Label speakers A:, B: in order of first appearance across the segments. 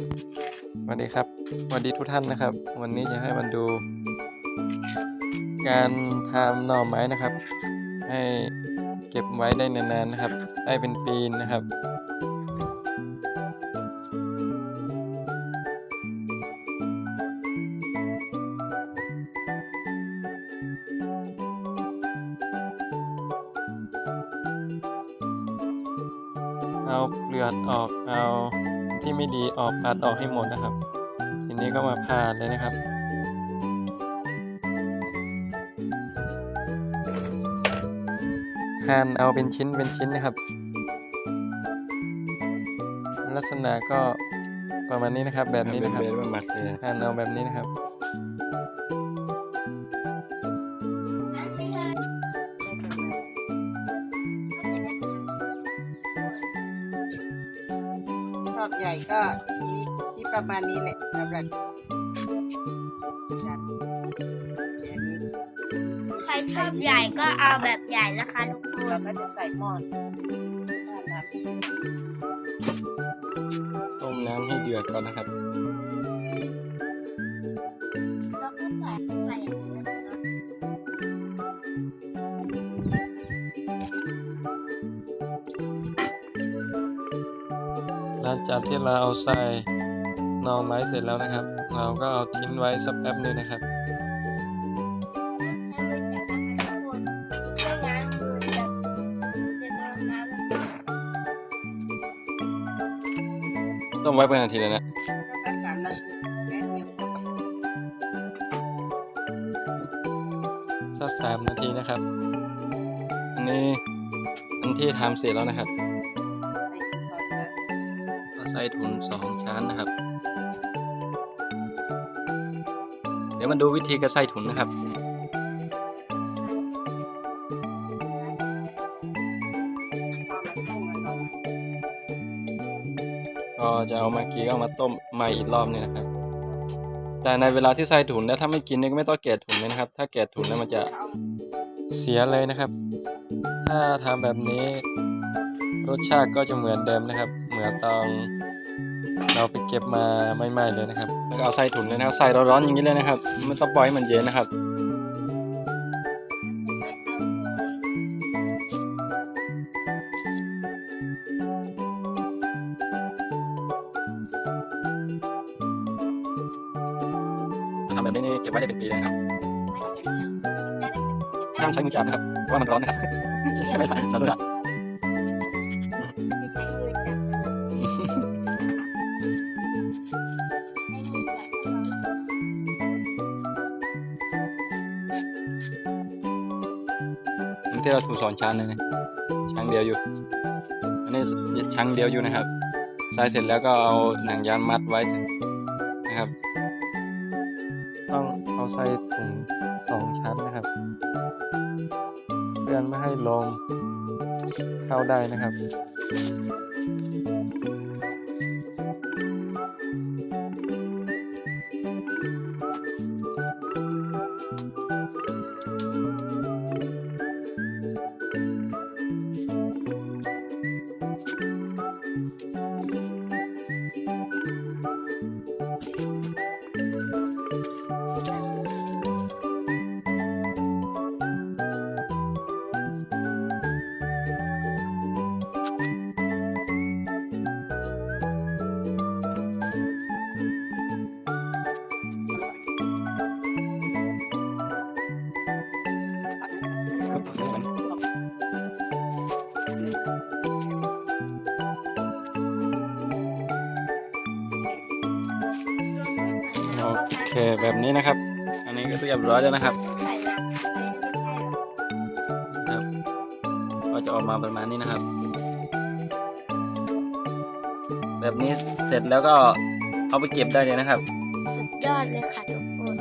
A: สวัสดีครับสวัสดีทุกท่านนะครับ วันนี้จะให้มันดู การทำหน่อไม้นะครับ ให้เก็บไว้ได้นานๆนะครับ ได้เป็นปีนะครับเอาเปลือกออกเอา ที่ไม่ดีออกปัดออกให้หมดนะครับ ทีนี้ก็มาผ่าเลยนะครับ หั่นเอาเป็นชิ้นเป็นชิ้นนะครับ ลักษณะก็ประมาณนี้นะครับ แบบนี้นะครับ
B: เบนๆมันมัดเลย
A: หั่นเอาแบบนี้นะครับ
C: อบใหญ่ก็ที่ที่ประมาณนี้แหละสำหรับจัดอันนี้
D: ใครชอบใหญ่ก็เอาแบบใหญ่นะคะทุกค
C: เราก็จะใส่หม้อน
A: ต้มน้ำให้เดือดก่อนนะครับ
D: ลัง
A: จากที่เราเอาใส่น่อไม้เสร็จแล้วนะครับ เราก็เอาทิ้งไว้สักแป๊บนึงนะครับ
D: ให้มันจับนะคะทุกคนไม่งั้นมันจะจะโดนน้ำแล้วก็
A: ต้มไว้เป็นนาทีเลยนะ
C: สั
A: กสามนาทีนะครับ อันนี้อันที่ทำเสร็จแล้วนะครับ ก็ใส่ถุงสองชั้นนะครับ เดี๋ยวมาดูวิธีการใส่ถุงนะครับก็จะเอามากี้ก็เอามาต้มใหม่อีกรอบนึงนะครับ แต่ในเวลาที่ใส่ถุงแล้วถ้าไม่กินเนี่ยก็ไม่ต้องแกะถุงเลยนะครับ ถ้าแกะถุงแล้วมันจะเสียเลยนะครับ ถ้าทำแบบนี้รสชาติก็จะเหมือนเดิมนะครับ มือนตอนเราไปเก็บมาใหม่ๆเลยนะครับ แล้วก็เอาใส่ถุงเลยนะครับ ใส่ร้อนๆอย่างนี้เลยนะครับ ไม่ต้องปล่อยให้มันเย็นนะครับทำแบบนี้นี่เก็บไว้ได้เป็นปีเลยนะครับห้ามใช้มือจับนะครับเพราะว่ามันร้อนนะครับใช่ไหมล่ะเราดูนะ ที่เราถูสอนชั้นเลยนะชั้นเดียวอยู่ อันนี้ชั้นเดียวอยู่นะครับใส่เสร็จแล้วก็เอาหนังยางมัดไว้นะครับ ต้องเอาใส่ถุงสองชั้นนะครับ เพื่อไม่ให้ลมเข้าได้นะครับ โอเคแบบนี้นะครับ อันนี้ก็เรียบร้อยแล้วนะครับ
D: ใส่น้ำใส่ไม่ใช่หรอก
A: ครับก็จะออกมาประมาณนี้นะครับ แบบนี้เสร็จแล้วก็เอาไปเก็บได้เลยนะครับ
D: สุดยอดเลยค่ะทุกคน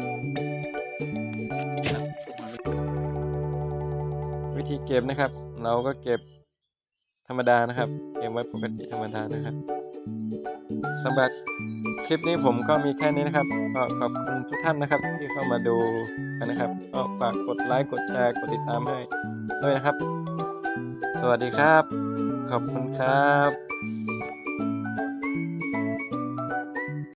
A: เก็บนะครับ เราก็เก็บธรรมดานะครับเก็บไว้ปกติธรรมดานะครับสำหรับคลิปนี้ผมก็มีแค่นี้นะครับก็ขอบคุณทุกท่านนะครับ ที่เข้ามาดูกันนะครับก็ฝากกดไลค์กดแชร์กดติดตามให้ด้วยนะครับ สวัสดีครับ ขอบคุณครับ